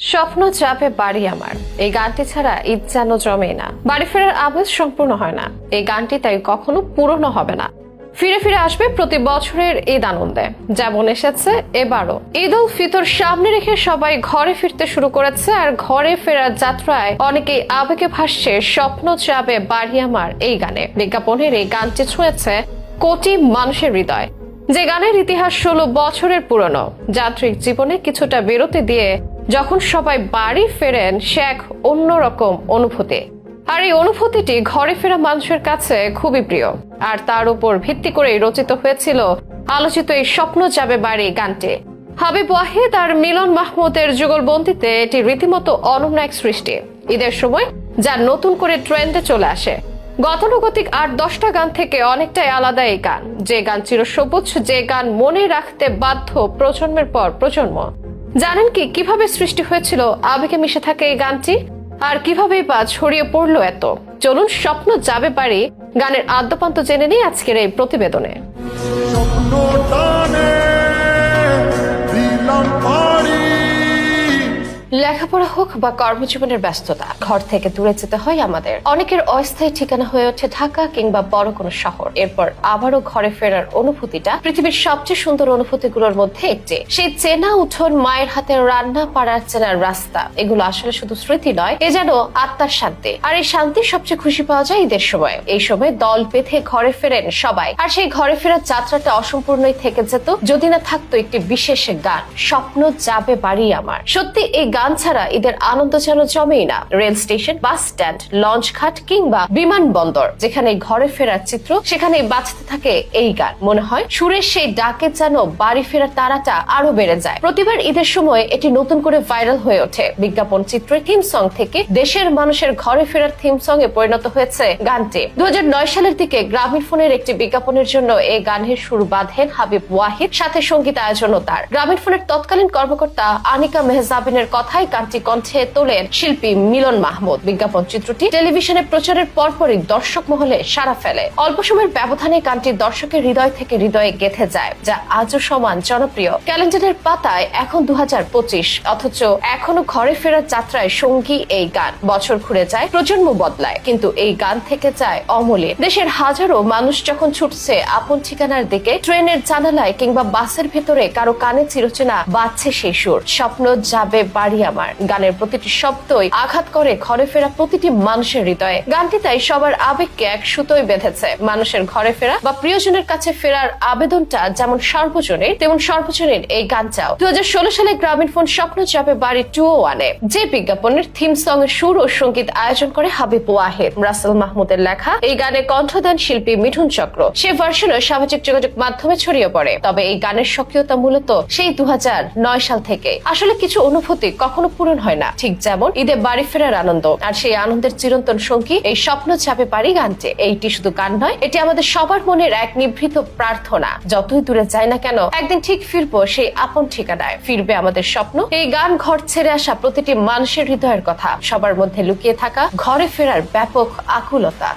স্বপ্ন চাপে বাড়ি আমার। এই গানটি ছাড়া ঈদ যেন জমে না। বাড়ি ফেরার আবেজ সম্পূর্ণ হয় না। এই গানটি তাই কখনো পূরণও হবে না। ফিরে ফিরে আসবে প্রতি বছরের ঈদ আনন্দে। যেমন এসেছে, এবারও। ঈদ উল ফিতর সামনে রেখে সবাই ঘরে ফিরতে শুরু করেছে আর ঘরে ফেরার যাত্রায় অনেকেই আবেগে ভাসছে, স্বপ্ন চাপে বাড়ি আমার এই গানে। বিজ্ঞাপনের এই গানটি ছুঁয়েছে কোটি মানুষের হৃদয়। যে গানের ইতিহাস ষোলো বছরের পুরনো, যান্ত্রিক জীবনে কিছুটা বিরতি দিয়ে যখন সবাই বাড়ি ফেরেন, সে এক অন্যরকম অনুভূতি। আর এই অনুভূতিটি ঘরে ফেরা মানুষের কাছে খুবই প্রিয়। আর তার উপর ভিত্তি করে রচিত হয়েছিল আলোচিত এই স্বপ্ন যাবে বাড়ি গানটি। হাবিব ওয়াহিদ আর মিলন মাহমুদের যুগলবন্দিতে এটি রীতিমতো অনন্য এক সৃষ্টি। ঈদের সময় যা নতুন করে ট্রেন্ডে চলে আসে। গতানুগতিক আট দশটা গান থেকে অনেকটাই আলাদা এই গান। যে গান চিরসবুজ, যে গান মনে রাখতে বাধ্য প্রজন্মের পর প্রজন্ম। জানেন কি, কীভাবে সৃষ্টি হয়েছিল আবেগে মিশে থাকে এই গানটি? আর কীভাবে বা ছড়িয়ে পড়ল এত? চলুন স্বপ্ন যাবে পারে, গানের আদ্যপান্ত জেনে নিই আজকের এই প্রতিবেদনে। স্বপ্ন লেখাপড়া হোক বা কর্মজীবনের ব্যস্ততা, ঘর থেকে দূরে যেতে হয় আমাদের। অনেকের অস্থায়ী ঠিকানা হয়ে ওঠে ঢাকা কিংবা বড় কোনো শহর। এরপর আবারও ঘরে ফেরার অনুভূতিটা পৃথিবীর সবচেয়ে সুন্দর অনুভূতিগুলোর মধ্যে একটি। সেই চেনা উঠোন, মায়ের হাতের রান্না পাড়ার চেনার রাস্তা। এগুলো আসলে শুধু স্মৃতি নয়, এ যেন আত্মার শান্তি। আর এই শান্তির সবচেয়ে খুশি পাওয়া যায় ঈদের সময়। এই সময় দল বেঁধে ঘরে ফেরেন সবাই। আর সেই ঘরে ফেরার যাত্রাটা অসম্পূর্ণই থেকে যেত, যদি না থাকতো একটি বিশেষ গান, স্বপ্ন যাবে বাড়ি আমার। সত্যি এই গান ছাড়া ঈদের আনন্দ যেন জমেই না। Rail station, bus stand, launch ঘাট কিংবা বিমানবন্দর যেখানে ঘরে ফেরার চিত্র সেখানে বাঁচতে থাকে এই গান। মনে হয় সুরের সেই ডাকে যেন বাড়ি ফেরার তারাটা আরও বেড়ে যায়। প্রতিবার ঈদের সময় এটি নতুন করে ভাইরাল হয়ে ওঠে। বিজ্ঞাপন চিত্রের থিম সং থেকে দেশের মানুষের ঘরে ফেরার থিম সং এ পরিণত হয়েছে গানটি। দু হাজার নয় সালের দিকে গ্রামীণ ফোনের একটি বিজ্ঞাপনের জন্য এই গানের সুর বাঁধেন হাবিব ওয়াহিদ, সাথে সংগীত আয়োজনও তার। গ্রামীণ ফোনের তৎকালীন কর্মকর্তা আনিকা মেহজাবিনের কথাই গানটি কণ্ঠে তোলেন শিল্পী মিলন মাহমুদ। বিজ্ঞাপন চিত্রটি টেলিভিশনে প্রচারের পরপরই দর্শক মহলে সাড়া ফেলে। অল্প সময়ের ব্যবধানে গানটি দর্শকের হৃদয় থেকে হৃদয়ে গেথে যায়, যা আজও সমান জনপ্রিয়। ক্যালেন্ডারের পাতায় এখন দু অথচ এখনও ঘরে ফেরার যাত্রায় সঙ্গী এই গান। বছর ঘুরে যায়, প্রজন্ম বদলায়, কিন্তু এই গান থেকে যায় অমলে দেশের হাজারো মানুষ যখন ছুটছে আপন ঠিকানার দিকে, ট্রেনের জানালায় কিংবা বাসের ভেতরে কারও কানে চিরচেনা বাজছে সেই সুর। স্বপ্ন যাবে বাড়ি আমার। গানের প্রতিটি শব্দই আঘাত করে, ঘরে ফেরা প্রতিটি মানুষের হৃদয়ে। গানটি তাই সবার আবেগকে এক সুতোয় বেঁধেছে। মানুষের ঘরে ফেরা বা প্রিয়জনের কাছে ফেরার আবেদনটা যেমন সর্বজনীন, তেমন সর্বজনীন এই গানটাও। দু সালে গ্রামীণ ফোন স্বপ্ন চাপে বাড়ি টু ওয়ানে যে বিজ্ঞাপনের থিম সং এর সুর ও সংগীত আয়োজন করে হাবিব ওয়াহেদ। রাসেল মাহমুদের লেখা, এই গানে কণ্ঠ দেন শিল্পী মিঠুন চক্র। সে ভার্সনও সামাজিক যোগাযোগ মাধ্যমে ছড়িয়ে পড়ে। তবে এই গানের সক্রিয়তা মূলত সেই দু হাজার নয় সাল থেকে। আসলে কিছু অনুভূতি কখনো পূরণ হয় না। ঠিক যেমন ঈদে বাড়ি ফেরার আনন্দ। আর সেই আনন্দের চিরন্তন সঙ্গী এই স্বপ্ন চাপে পারি গানটি এইটি শুধু গান নয়, এটি আমাদের সবার মনের এক নিভৃত প্রার্থনা। যতই দূরে যায় না কেন, একদিন ঠিক ফিরবো সেই আপন ঠিকানায়। ফিরবে আমাদের স্বপ্ন। এই গান ঘর ছেড়ে আসা প্রতিটি মানুষের হৃদয়ের কথা। সবার মধ্যে লুকিয়ে থাকা, ঘরে ফেরার ব্যাপক আকুলতা।